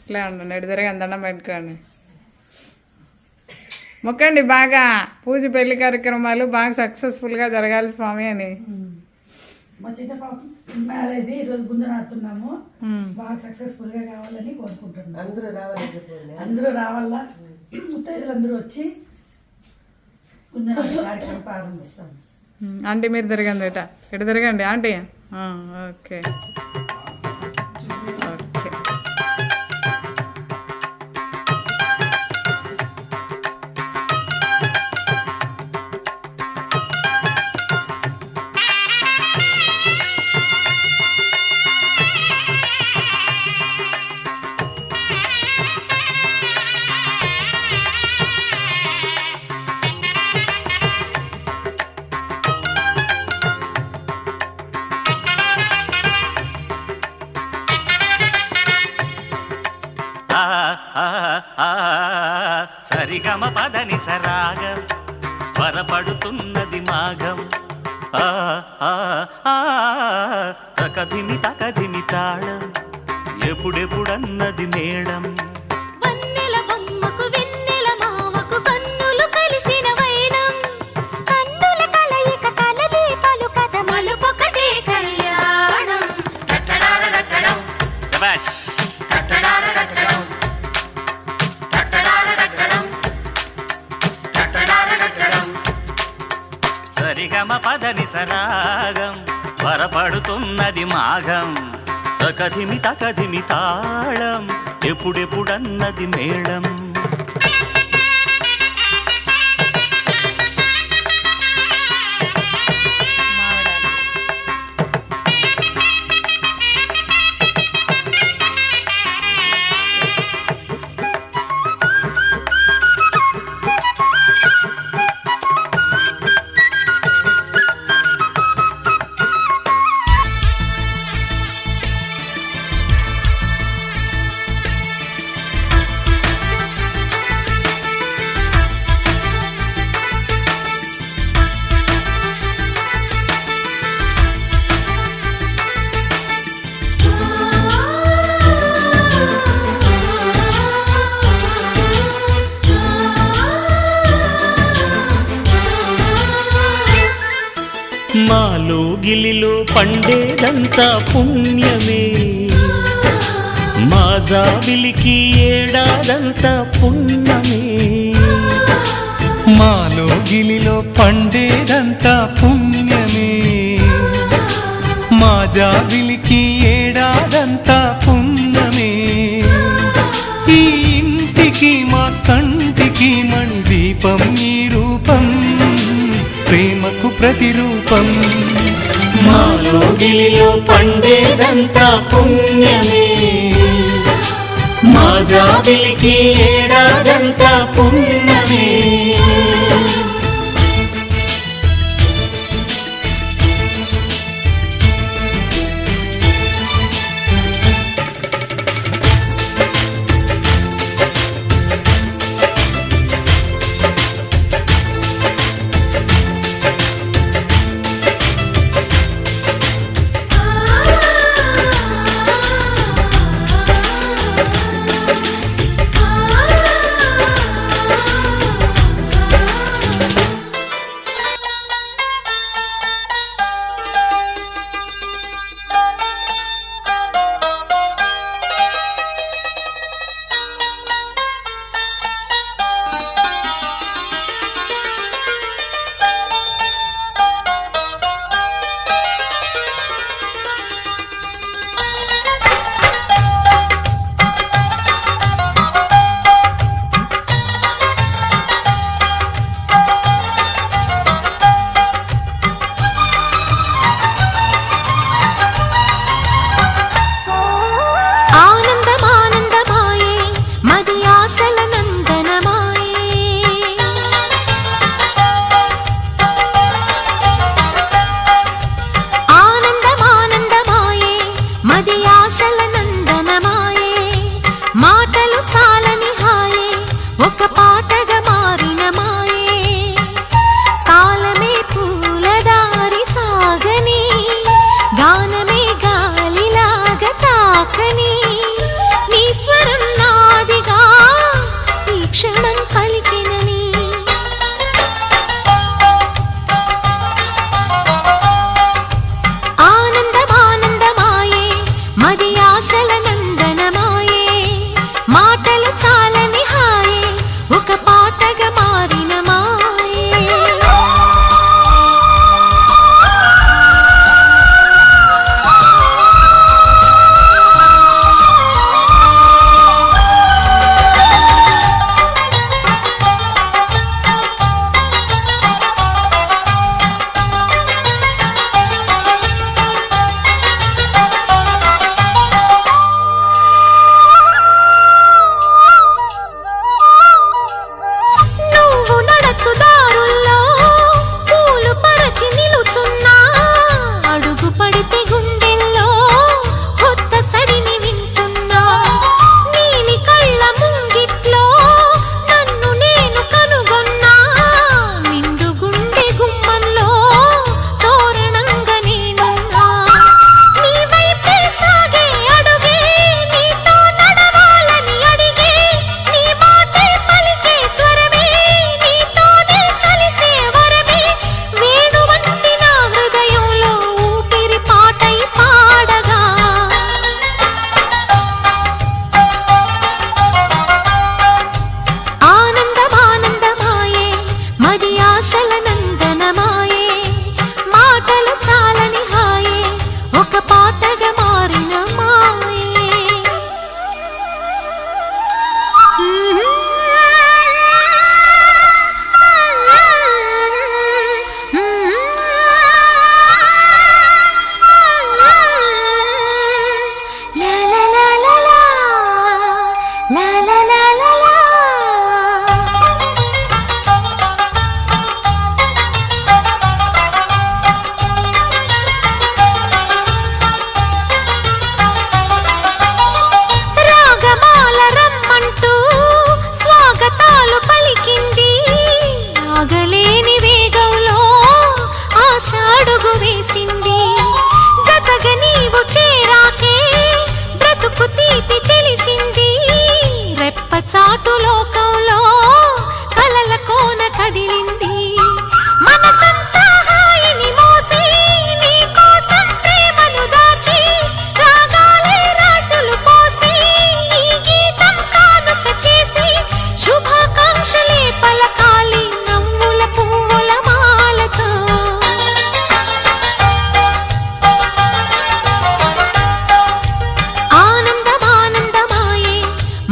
ఇట్లా ఉండండి ఎటు తిరగండి దండం పెట్టుకోండి. మొక్కండి బాగా. పూజ పెళ్ళి కార్యక్రమాలు బాగా సక్సెస్ఫుల్గా జరగాలి స్వామి అని. మా చిన్న పాప మ్యారేజ్ ఈరోజు ఆడుతున్నాము. బాగా సక్సెస్ఫుల్గా కావాలని కోరుకుంటున్నాను అందరూ రావాలి. అందరూ రావాలా? ముత్తైదులు అందరూ వచ్చి కార్యక్రమం ప్రారంభిస్తాం ఆంటీ మీరు తిరగండి ఇట ఇటు తిరగండి? ఆంటీ? ఓకే. పదని వరపడుతున్నది మాఘం ఆ, ఆ, ఆ, తకధిమి తకధిమి సరిగమ పదని సరాగం వరపడుతున్నది మాఘం తకధిమి తకధిమి తాళం ఎప్పుడెప్పుడన్నది మేళం. నీలో పండేదంతా పుణ్యమే. మా జాబిలికి ఏడాదంతా పుణ్యమే. మాలో గిలిలో పండేదంతా పుణ్యమే. మా జాబిలికి ఏడాదంతా పుణ్యమే. ఈ ఇంటికి మా కంటికి మణి దీపం ఈ రూపం ప్రేమకు ప్రతిరూపం. మాలో గిలిలో పండేదంతా పుణ్యమే. మా జాబిలికి ఏడాదంతా పుణ్యమే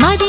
మది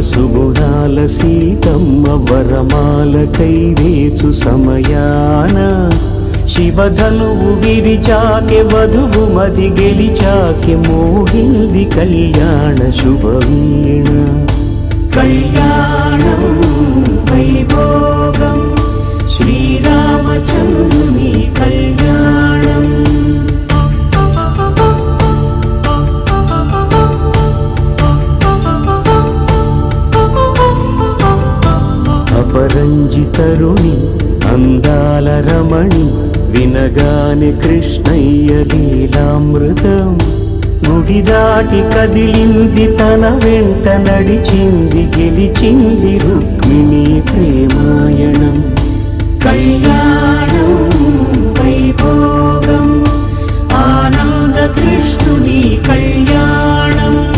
సుగుణాల సీతమ్మ వరమాల కైవేచు సమయాన. శివధనువు విరిచాకె వధువు మది గెలిచాకె మోగింది కళ్యాణ శుభవీణ. కళ్యాణం వైభోగం శ్రీరామచంద్రుని కళ్యాణం. అపరంజి తరుణి అందాల రమణి వినగానే కృష్ణయ్య లీలామృతం. గుడి దాటి కదిలింది తన వెంట నడిచింది గెలిచింది రుక్మిణి ప్రేమాయణం. కళ్యాణం వైభోగం ఆనంద కృష్ణుని కళ్యాణం.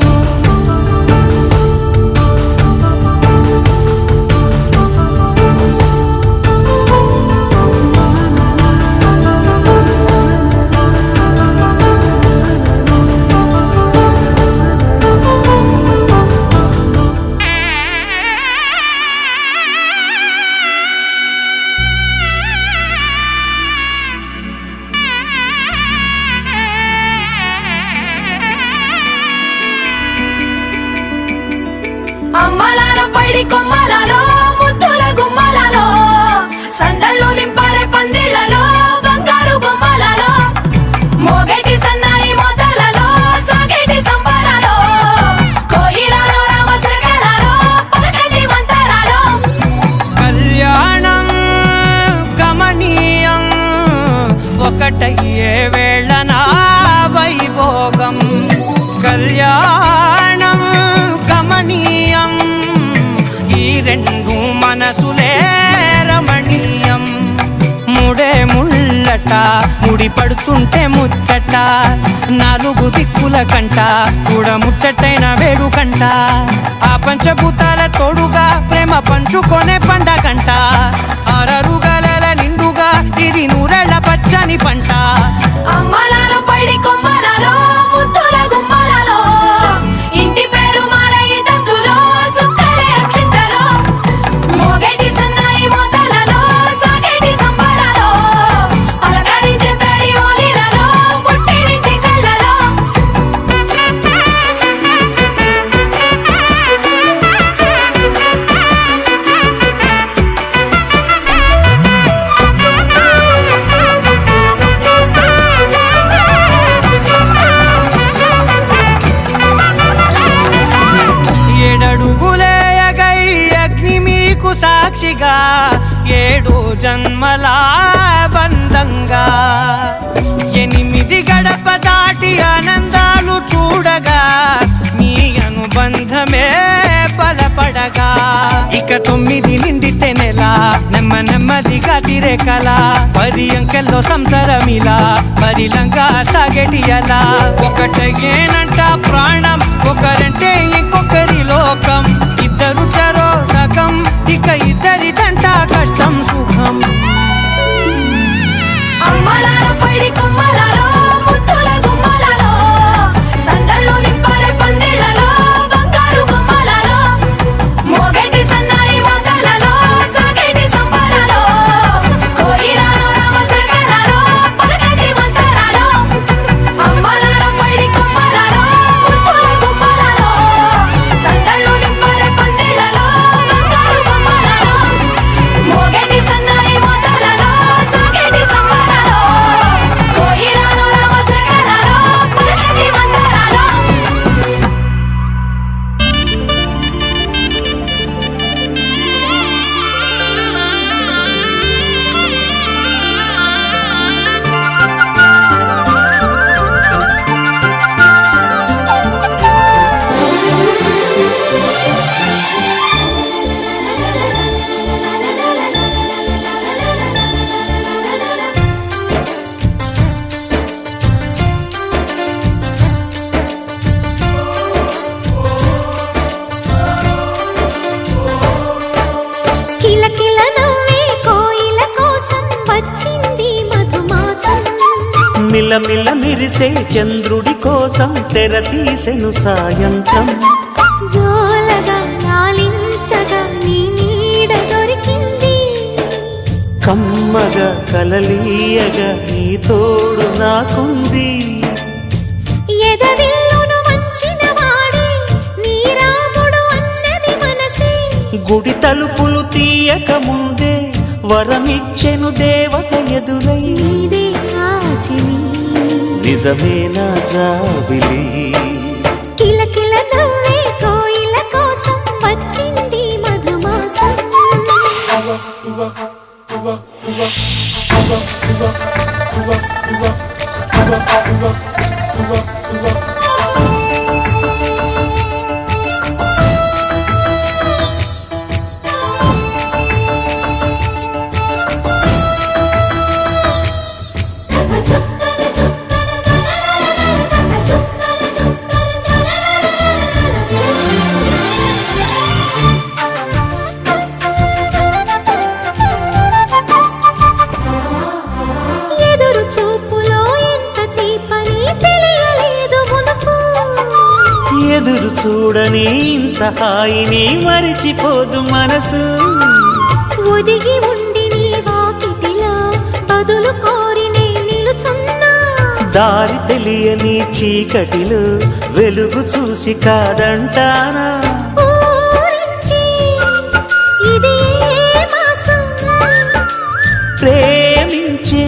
పైడి కొమ్మలలో ముళ్ళట ముడి పడుతుంటే ముచ్చట నాలుగు దిక్కుల కంట చూడ ముచ్చటైన వేడుకంట ఆ పంచభూతాల తోడుగా ప్రేమ పంచుకొనే పండగంట ఆరరు గలల నిండుగా ఇది నూరెళ్ళ పచ్చని పంట. అమ్మలా సాక్షిగా ఏడు జన్మల బంధంగా. ఎనిమిది గడప దాటి ఆనందాలు చూడగా మీ అనుబంధమే బలపడగా. ఇక తొమ్మిది నిండితే నెల నెమ్మ నెమ్మదిగా తిరే కల పది అంకెల్లో సంసారమిలా పరిలంగా సాగేటి అలా ఒకటేనంట ప్రాణం ఒకరంటే ఇంకొకరి లోకం. ఇక ఇద్దరి ఇద్దరిదంట కష్టం సుఖం. అమ్మలారో పడి కొమ్మలలో మిలమిల మిరిసే చంద్రుడి కోసం తెర తీసెను సాయంత్రం. కమ్మగా కలలీయగా నీ తోడు నాకుంది. గుడి తలుపులు తీయక ముందే వరమిచ్చెను దేవత ఎదురై. నీదే ఆచిని నిజమేనా జాబిలి? కిలకిల నవ్వే కోయిల కోసం వచ్చింది మధుమాసం. ఎదురు చూడని ఇంత హాయిని మరిచిపోదు మనసు. ఒదిగి ఉండి దారి తెలియని చీకటిలో వెలుగు చూసి కాదంటానా? ప్రేమించే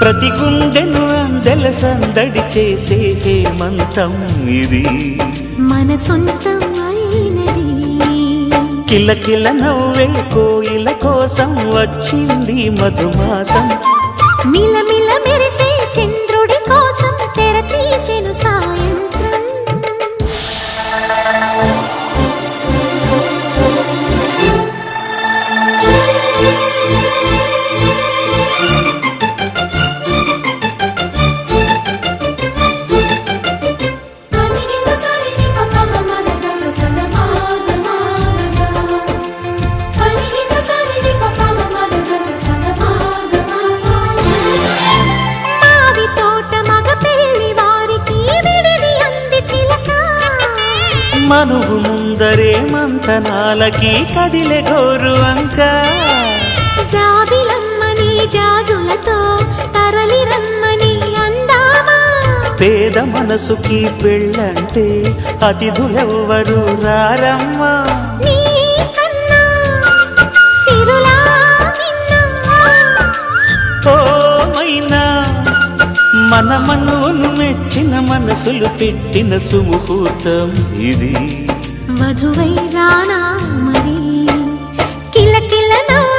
ప్రతి గుండెను అందెల సందడి చేసే హేమంతం ఇది. మన సొంతం అయినది కిలకిల నవ్వే కోయిల కోసం వచ్చింది మధుమాసం. మిలమిల మనసుకి పెళ్ళంటే అతిథులెవ్వరు రారమ్మా. మైనా మన మనువును మెచ్చిన మనసులు పెట్టిన సుముహూర్తం ఇది. వధువై రానా మరి? కిలకిల నవ్వే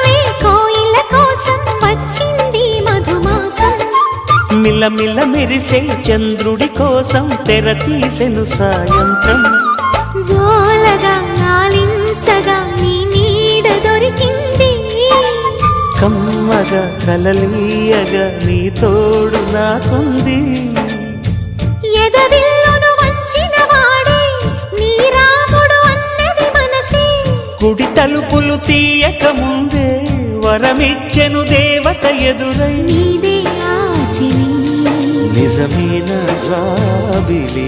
మిలమిల మెరిసే చంద్రుడి కోసం తెర తీసెను సాయంత్రం. జోలగా లాలించగా నీ నీడ దొరికింది. కమ్మగా కలలీయగా నీ తోడు నాకుంది. ఎదవిల్లును వంచిన వాడే నీ రాముడు అన్నది మనసే. కుడి తలుపులు తీయక ముందే వరమిచ్చెను దేవత ఎదురై. నిజమైన జాబిలి.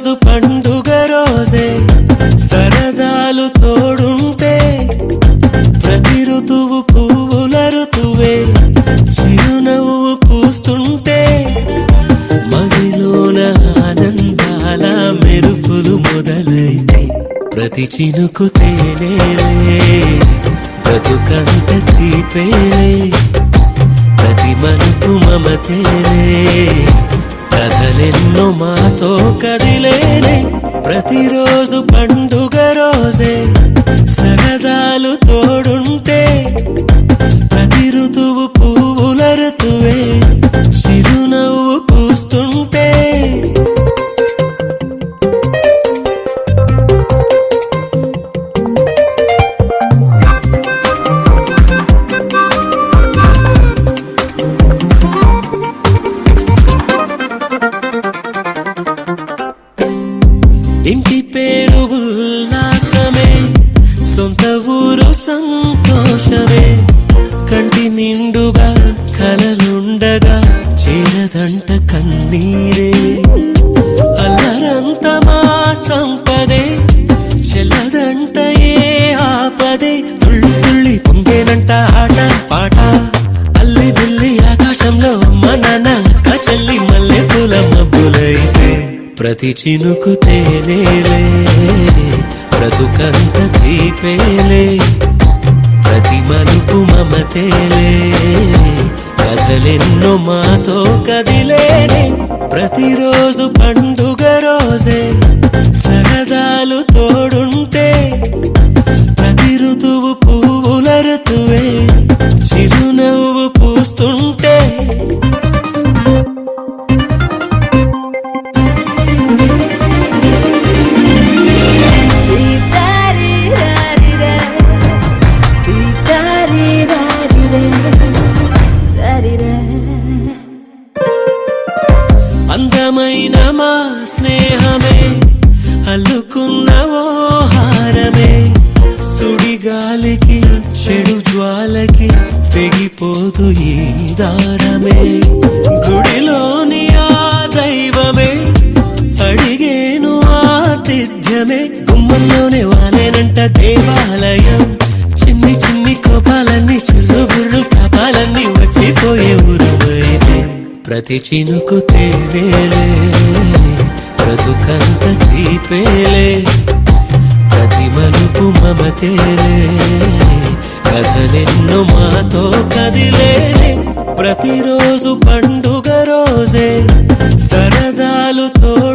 రోజు పండుగ రోజే సరదాలు తోడుంటే ప్రతి ఋతువు పువ్వుల ఋతువే చిరునవ్వు పూస్తుంటే మదిలోన ఆనందాల మెరుపులు మొదలైతే ప్రతి చినుకు తేనేలే బ్రతుకంత తీపేలే ప్రతి మనుపు మమతేలే. కథలెన్నో మాతో కదిలేనే ప్రతిరోజు పండుగ రోజే. సగదాలు తోడుంటే ప్రతి ఋతువు పువ్వుల ఋతువే. చిరునవ్వు పూస్తుంటే ప్రతి చినుకు తేలేలే. బ్రతుకంత తీపేలే. ప్రతి మలుపు మమతేలే. కథలెన్నో మాతో కదిలేని ప్రతిరోజు పండుగ రోజే. సరదాలు తోడుంటే ప్రతి ఋతువు పువ్వుల ఋతువే. చిరునవ్వు పూస్తుంటే గాలికి చెడు జ్వాలకి తెగిపోదు ఈ దారమే. గుడిలోని ఆ దైవమే అడిగేను ఆతిథ్యమే. గుమ్మంలోనే వాలేనంట దేవాలయం. చిన్ని చిన్ని కోపాలన్నీ చిల్లు బుర్రు కపాలన్నీ వచ్చిపోయే ఊరుమైతే ప్రతి చినుకు తేవేలే బ్రతుకంత తీపేలే. ప్రేమనుపు మమతేలే. కథలెన్ను మాతో కదిలేనే ప్రతిరోజు పండుగ రోజే. సరదాలుతో